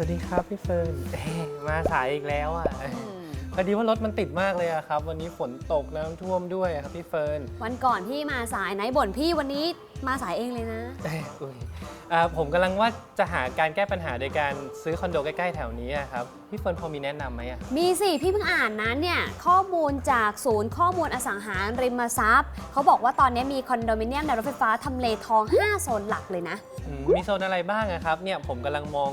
วัสดีครับพี่เฟิร์นเอ้ยมาสายอีกแล้วอะพอดีว่ารถมันติดมากเลยอะครับ วันนี้ฝนตกน้ำท่วมด้วยอะครับพี่เฟิร์นวันก่อนพี่มาสายไหนบ่นพี่วันนี้มาสายเองเลยนะ เอ้ยอุ้ยอ่าผมกำลังว่าจะหาการแก้ปัญหาโดยการซื้อคอนโดใกล้ๆแถวนี้อะครับพี่เฟิร์นพอมีแนะนำไหมอะ มีสิพี่เพิ่งอ่านนะเนี่ยข้อมูลจากศูนย์ข้อมูลอสังหาริมทรัพย์เขาบอกว่าตอนนี้มีคอนโดมิเนียมในรถไฟฟ้าทำเลทอง 5 โซนหลักเลยนะ อืมมีโซนอะไรบ้างอะครับเนี่ยผมกำลังมอง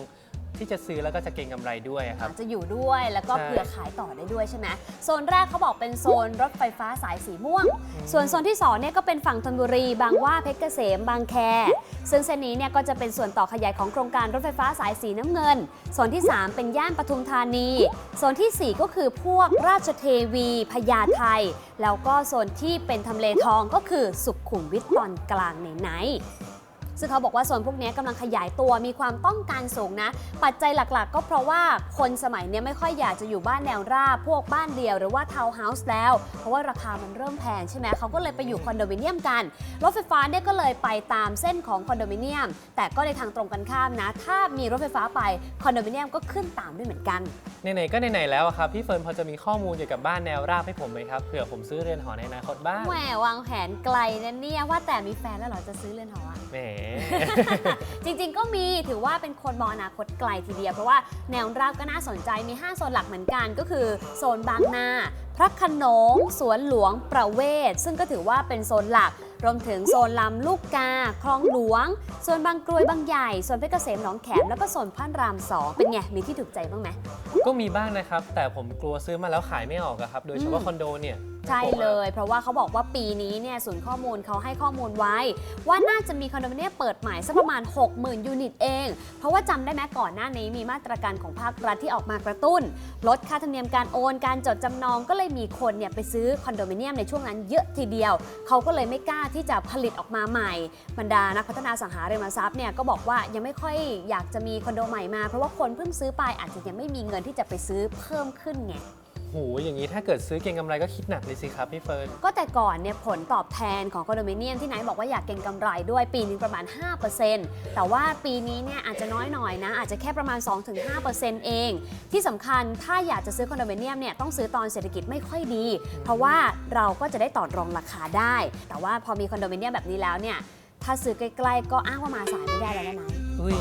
ที่จะซื้อแล้วก็จะเก็งกำไรด้วยอะครับอาจจะอยู่ด้วยแล้วก็ใช่เผื่อขายต่อได้ด้วยใช่ไหมโซนแรกเขาบอกเป็นโซนรถไฟฟ้าสายสีม่วง ส่วนโซนที่2เนี่ยก็เป็นฝั่งธนบุรี บางหว่าเพชรเกษม บางแค ซึ่งเส้นนี้เนี่ยก็จะเป็นส่วนต่อขยายของโครงการรถไฟฟ้าสายสีน้ำเงิน โซนที่ 3 เป็นย่านปทุมธานี โซนทีสี่ 4 ก็คือพวกราชเทวีพญาไทแล้วก็โซนที่เป็นทำเลทองก็คือสุขุมวิทตอนกลางไหนๆ ซึ่งเขาบอกว่าโซนพวกนี้กำลังขยายตัวมีความต้องการสูงนะ ปัจจัยหลักๆ ก็เพราะว่าคนสมัยเนี้ยไม่ค่อยอยากจะอยู่บ้านแนวราบพวกบ้านเดียวหรือว่าทาวน์เฮาส์แล้ว เพราะว่าราคามันเริ่มแพงใช่ไหมเขาก็เลยไปอยู่คอนโดมิเนียมกัน รถไฟฟ้าเนี่ยก็เลยไปตามเส้นของคอนโดมิเนียม แต่ก็ในทางตรงกันข้ามนะ ถ้ามีรถไฟฟ้าไปคอนโดมิเนียมก็ขึ้นตามด้วยเหมือนกันไหนๆก็ไหนๆแล้วอะครับพี่เฟิร์นพอจะมีข้อมูลเกี่ยวกับบ้านแนวราบให้ผมไหมครับเผื่อผมซื้อเรือนหอในอนาคตบ้างแหมวางแผนไกลนะเนี่ยว่าแต่มีแฟนแล้วเหรอจะซื้อเรือนหออะแหมจริงๆ ก็มีถือว่าเป็นคนมองอนาคตไกลทีเดียว เพราะว่าแนวราบก็น่าสนใจมี 5 โซนหลักเหมือนกัน ก็คือโซนบางนา พระโขนง สวนหลวง ประเวศ ซึ่งก็ถือว่าเป็นโซนหลัก รวมถึงโซนลำลูกกา คลองหลวงโซนบางกรวยบางใหญ่โซนเพชรเกษมหนองแขม แล้วก็โซนพระรามสองเป็นไง มีที่ถูกใจบ้างไหม ก็มีบ้างนะครับ แต่ผมกลัวซื้อมาแล้วขายไม่ออกอะครับ โดยเฉพาะอืมคอนโดเนี่ย ใช่เลย เพราะว่าเขาบอกว่าปีนี้เนี่ยศูนย์ข้อมูลเขาให้ข้อมูลไว้ ว่าน่าจะมีคอนโดมิเนียมเปิดใหม่สักประมาณ 60,000 ยูนิตเอง เพราะว่าจำได้ไหมก่อนหน้านี้มีมาตรการของภาครัฐที่ออกมากระตุ้น ลดค่าธรรมเนียมการโอนการจดจำนองก็เลยมีคนเนี่ยไปซื้อคอนโดมิเนียมในช่วงนั้นเยอะทีเดียว เขาก็เลยไม่กล้าที่จะผลิตออกมาใหม่ บรรดานักพัฒนาสังหาริมทรัพย์เนี่ยก็บอกว่ายังไม่ค่อยอยากจะมีคอนโดใหม่มาเพราะว่าคนเพิ่งซื้อไปอาจจะยังไม่มีเงินที่จะไปซื้อเพิ่มขึ้นไงโหอย่างนี้ถ้าเกิดซื้อเก็งกำไรก็คิดหนักเลยสิครับพี่เฟิร์น ก็แต่ก่อนเนี่ยผลตอบแทนของคอนโดมิเนียมที่ไหนบอกว่าอยากเก็งกำไรด้วยปีหนึงประมาณ 5%แต่ว่าปีนี้เนี่ยอาจจะน้อยหน่อยนะ อาจจะแค่ประมาณ 2-5%เอง ที่สำคัญถ้าอยากจะซื้อคอนโดมิเนียมเนี่ยต้องซื้อตอนเศรษฐกิจไม่ค่อยดี เพราะว่าเราก็จะได้ต่อรองราคาได้ แต่ว่าพอมีคอนโดมิเนียมแบบนี้แล้วเนี่ยถ้าซื้อใกล้ๆก็อ้างว่ามาสายไม่ได้แล้วนะนาย อุ้ย